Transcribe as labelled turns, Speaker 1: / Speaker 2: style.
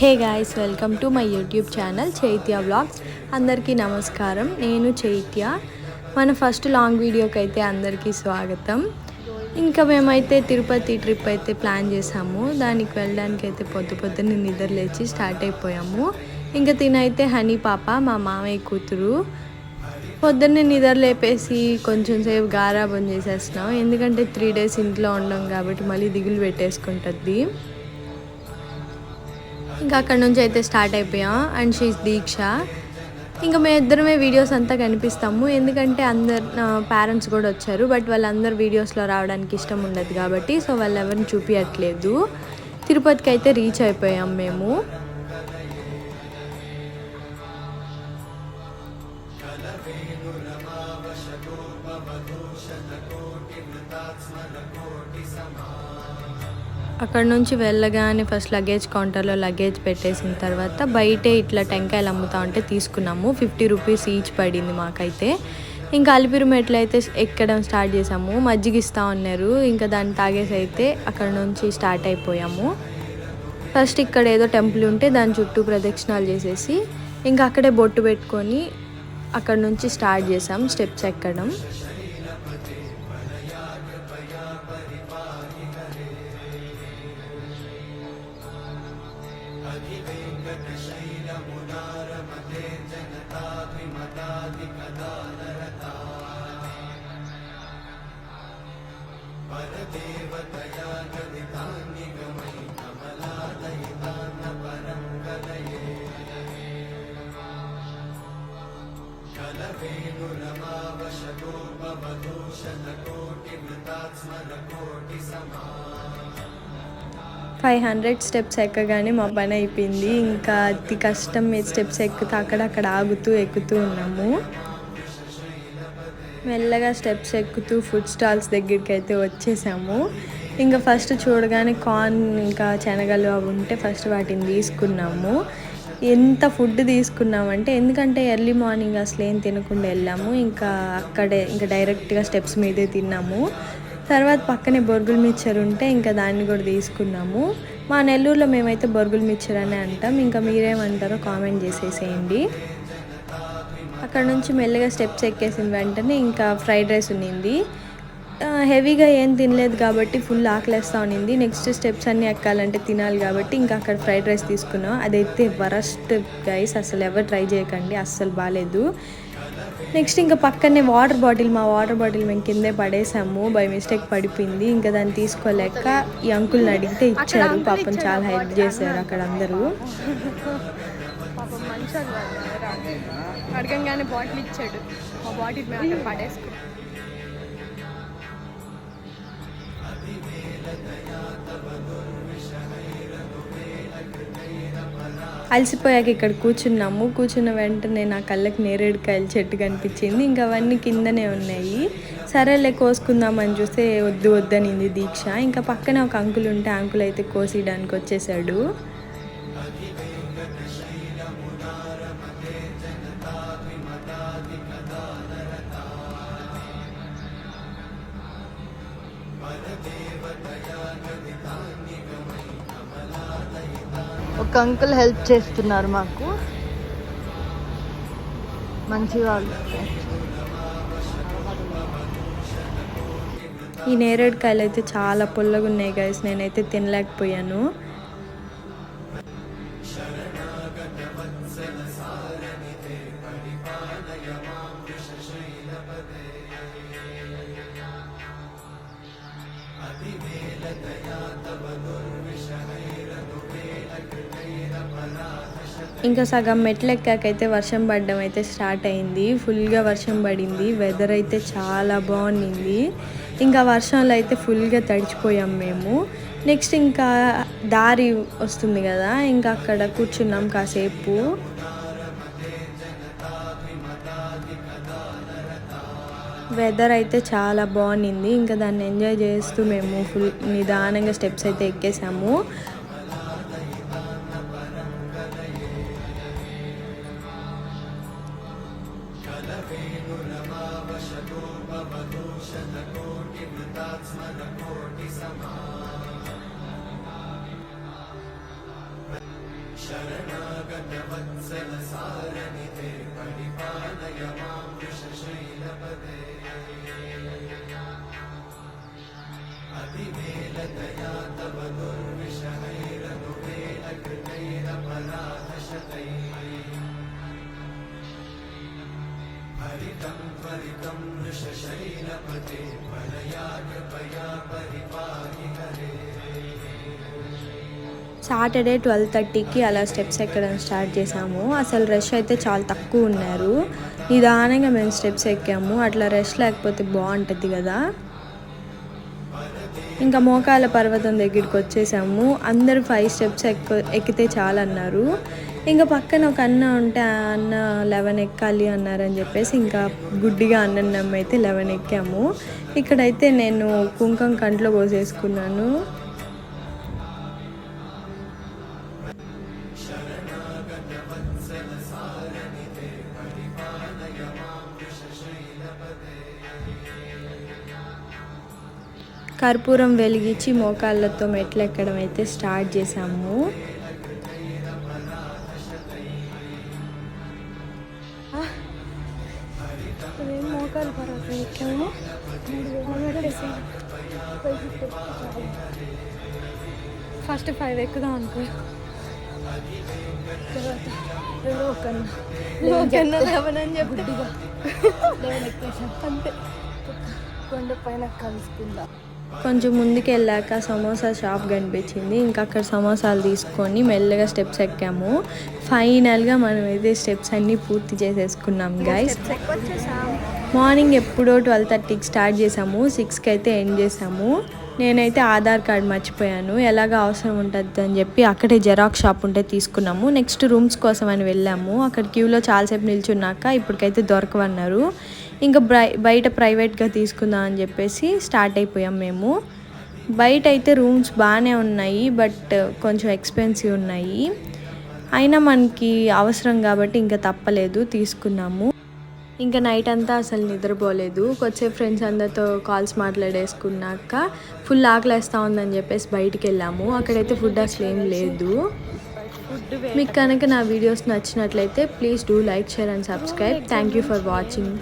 Speaker 1: Hey guys welcome to my YouTube channel Chaitya vlogs. అందరికీ నమస్కారం. నేను చైత్య. మన ఫస్ట్ లాంగ్ వీడియోకి అయితే అందరికీ స్వాగతం. ఇంకా మేమైతే తిరుపతి ట్రిప్ అయితే ప్లాన్ చేసాము. దానికి వెళ్ళడానికి అయితే పొద్దు పొద్దున్న నిద్ర లేచి స్టార్ట్ అయిపోయాము. ఇంకా తినైతే హనీ పాప మా మామయ్య కూతురు. పొద్దున్నే నిద్ర లేపేసి కొంచెం సేపు గారాబం చేసేస్తున్నాం. ఎందుకంటే త్రీ డేస్ ఇంట్లో ఉండం కాబట్టి మళ్ళీ దిగులు పెట్టేసుకుంటుంది ఇంకా అక్కడ నుంచి అయితే స్టార్ట్ అయిపోయాం. And she's Deeksha. ఇంకా మేము ఇద్దరమే వీడియోస్ అంతా కనిపిస్తాము. ఎందుకంటే అందరు పేరెంట్స్ కూడా వచ్చారు. బట్ వాళ్ళందరూ వీడియోస్లో రావడానికి ఇష్టం ఉండదు కాబట్టి సో వాళ్ళు ఎవరిని చూపించట్లేదు తిరుపతికి అయితే రీచ్ అయిపోయాం మేము. అక్కడ నుంచి వెళ్ళగానే ఫస్ట్ లగేజ్ కౌంటర్లో లగేజ్ పెట్టేసిన తర్వాత బయటే ఇట్లా టెంకాయలు అమ్ముతా ఉంటే తీసుకున్నాము. ఫిఫ్టీ రూపీస్ ఈచ్ పడింది మాకైతే. ఇంకా అలిపిరి మెట్లు అయితే ఎక్కడం స్టార్ట్ చేసాము. మజ్జిగ ఇస్తూ ఉన్నారు. ఇంకా దాన్ని తాగేసి అయితే అక్కడ నుంచి స్టార్ట్ అయిపోయాము. ఫస్ట్ ఇక్కడ ఏదో టెంపుల్ ఉంటే దాని చుట్టూ ప్రదక్షిణాలు చేసేసి ఇంకా అక్కడే బొట్టు పెట్టుకొని అక్కడ నుంచి స్టార్ట్ చేసాం. స్టెప్స్ ఎక్కడం. ैकटशैलमुदारपते जताभिमताधिपदा नरता पदेवतया च परं कलये कलवेणुरमावशकोर्मबुषलकोटिमृतात्मनकोटिसमा ఫైవ్ హండ్రెడ్ స్టెప్స్ ఎక్కగానే మా పని అయిపోయింది. ఇంకా అతి కష్టం మీద స్టెప్స్ ఎక్కుతూ అక్కడక్కడ ఆగుతూ ఎక్కుతూ ఉన్నాము. మెల్లగా స్టెప్స్ ఎక్కుతూ ఫుడ్ స్టాల్స్ దగ్గరికి అయితే వచ్చేసాము. ఇంకా ఫస్ట్ చూడగానే కార్న్ ఇంకా శనగలు అవి ఉంటే ఫస్ట్ వాటిని తీసుకున్నాము. ఎంత ఫుడ్ తీసుకున్నామంటే ఎందుకంటే ఎర్లీ మార్నింగ్ అసలు ఏం తినకుండా వెళ్ళాము. ఇంకా అక్కడే ఇంకా డైరెక్ట్గా స్టెప్స్ మీదే తిన్నాము. తర్వాత పక్కనే బొరుగుల మిక్చర్ ఉంటే ఇంకా దాన్ని కూడా తీసుకున్నాము. మా నెల్లూరులో మేమైతే బొరుగుల మిక్చర్ అనే అంటాం. ఇంకా మీరేమంటారో కామెంట్ చేసేసేయండి. అక్కడ నుంచి మెల్లగా స్టెప్స్ ఎక్కేసిన వెంటనే ఇంకా ఫ్రైడ్ రైస్ ఉన్నింది. హెవీగా ఏం తినలేదు కాబట్టి ఫుల్ ఆకలేస్తూ ఉన్నింది. నెక్స్ట్ స్టెప్స్ అన్నీ ఎక్కాలంటే తినాలి కాబట్టి ఇంకా అక్కడ ఫ్రైడ్ రైస్ తీసుకున్నాం. అదైతే వరస్ట్ గైస్ అసలు ఎవరు ట్రై చేయకండి. అస్సలు బాగాలేదు నెక్స్ట్ ఇంకా పక్కనే వాటర్ బాటిల్ మా వాటర్ బాటిల్ మేము కిందే పడేసాము. బై మిస్టేక్ పడిపోయింది. ఇంకా దాన్ని తీసుకోలేక ఈ అంకుల్ని అడిగితే ఇచ్చారు. పాపం చాలా హెల్ప్ చేశారు అక్కడ అందరూ.
Speaker 2: అడగంగానే బాటిల్ ఇచ్చాడు. మా బాటిల్ మేము పడేసుకున్నాం.
Speaker 1: అలసిపోయాక ఇక్కడ కూర్చున్నాము. కూర్చున్న వెంటనే నా కళ్ళకి నేరేడుకాయల చెట్టు కనిపించింది. ఇంకా అవన్నీ కిందనే ఉన్నాయి. సరేలే కోసుకుందామని చూస్తే వద్దు వద్దనింది దీక్ష. ఇంకా పక్కనే ఒక అంకుల్ ఉంటే అంకుల్ అయితే కోసేయడానికి వచ్చేసాడు.
Speaker 2: ఒక అంకుల్ హెల్ప్ చేస్తున్నారు మాకు. మంచి వాళ్ళు
Speaker 1: ఈ నేరేడుకాయలు అయితే చాలా పుల్లగా ఉన్నాయి గైస్ నేనైతే తినలేకపోయాను. ఇంకా సగం మెట్లు ఎక్కాకైతే వర్షం పడడం అయితే స్టార్ట్ అయింది. ఫుల్గా వర్షం పడింది. వెదర్ అయితే చాలా బాగుంది ఇంకా వర్షంలో అయితే ఫుల్గా తడిచిపోయాం మేము. నెక్స్ట్ ఇంకా దారి వస్తుంది కదా ఇంకా అక్కడ కూర్చున్నాం కాసేపు. వెదర్ అయితే చాలా బాగుంది ఇంకా దాన్ని ఎంజాయ్ చేస్తూ మేము ఫుల్ నిదానంగా స్టెప్స్ అయితే ఎక్కేసాము. ेनुरपावशतोपबोषलकोटिमृतात्म न कोटिसमा शरणागतवत्सलसारनिर्पणिपातय माम् సాటర్డే ట్వెల్వ్ థర్టీకి అలా స్టెప్స్ ఎక్కడం స్టార్ట్ చేసాము అసలు రష్ అయితే చాలా తక్కువ ఉన్నారు. నిదానంగా మేము స్టెప్స్ ఎక్కాము. అట్లా రష్ లేకపోతే బాగుంటుంది కదా. ఇంకా మోకాల పర్వతం దగ్గరికి వచ్చేసాము. అందరూ ఫైవ్ స్టెప్స్ ఎక్కు ఎక్కితే చాలన్నారు. ఇంకా పక్కన ఒక అన్న ఉంటే ఆ అన్న లెవెన్ ఎక్కాలి అన్నారని చెప్పేసి ఇంకా గుడ్డిగా అన్నం నమ్మైతే లెవెన్ ఎక్కాము. ఇక్కడైతే నేను కుంకం కంట్లో పోసేసుకున్నాను. కర్పూరం వెలిగించి మోకాళ్ళతో మెట్లు ఎక్కడం అయితే స్టార్ట్ చేసాము
Speaker 2: ఫస్ట్ ఫైవ్ ఎక్కుదాం అనుకో. తర్వాత రెండో కన్నా కన్నా లెవెన్ అని చెప్పి. లెవెన్ ఎక్కేసాం అంతే. కొండ పైన కలుసుకుందాం.
Speaker 1: కొంచెం ముందుకు వెళ్ళాక సమోసా షాప్ కనిపించింది. ఇంకా అక్కడ సమోసాలు తీసుకొని మెల్లగా స్టెప్స్ ఎక్కాము. ఫైనల్గా మనం అయితే స్టెప్స్ అన్నీ పూర్తి చేసేసుకున్నాం గైస్ మార్నింగ్ ఎప్పుడో ట్వెల్వ్ థర్టీకి స్టార్ట్ చేసాము సిక్స్కి అయితే ఎండ్ చేసాము నేనైతే ఆధార్ కార్డ్ మర్చిపోయాను. ఎలాగ అవసరం ఉంటుంది అని చెప్పి అక్కడే జెరాక్స్ షాప్ ఉంటే తీసుకున్నాము. నెక్స్ట్ రూమ్స్ కోసం అని వెళ్ళాము. అక్కడ క్యూలో చాలాసేపు నిల్చున్నాక ఇప్పటికైతే దొరకవన్నారు. ఇంకా బ్రై బయట ప్రైవేట్గా తీసుకుందాం అని చెప్పేసి స్టార్ట్ అయిపోయాం మేము. బయట అయితే రూమ్స్ బాగానే ఉన్నాయి బట్ కొంచెం ఎక్స్పెన్సివ్ ఉన్నాయి. అయినా మనకి అవసరం కాబట్టి ఇంకా తప్పలేదు తీసుకున్నాము. ఇంకా నైట్ అంతా అసలు నిద్రపోలేదు. కొద్దిసేపు ఫ్రెండ్స్ అందరితో కాల్స్ మాట్లాడేసుకున్నాక ఫుల్ ఆకలేస్తూ ఉందని చెప్పేసి బయటికి వెళ్ళాము. అక్కడైతే ఫుడ్ అసలు ఏం లేదు. మీకు కనుక నా వీడియోస్ నచ్చినట్లయితే please do like share and subscribe thank you for watching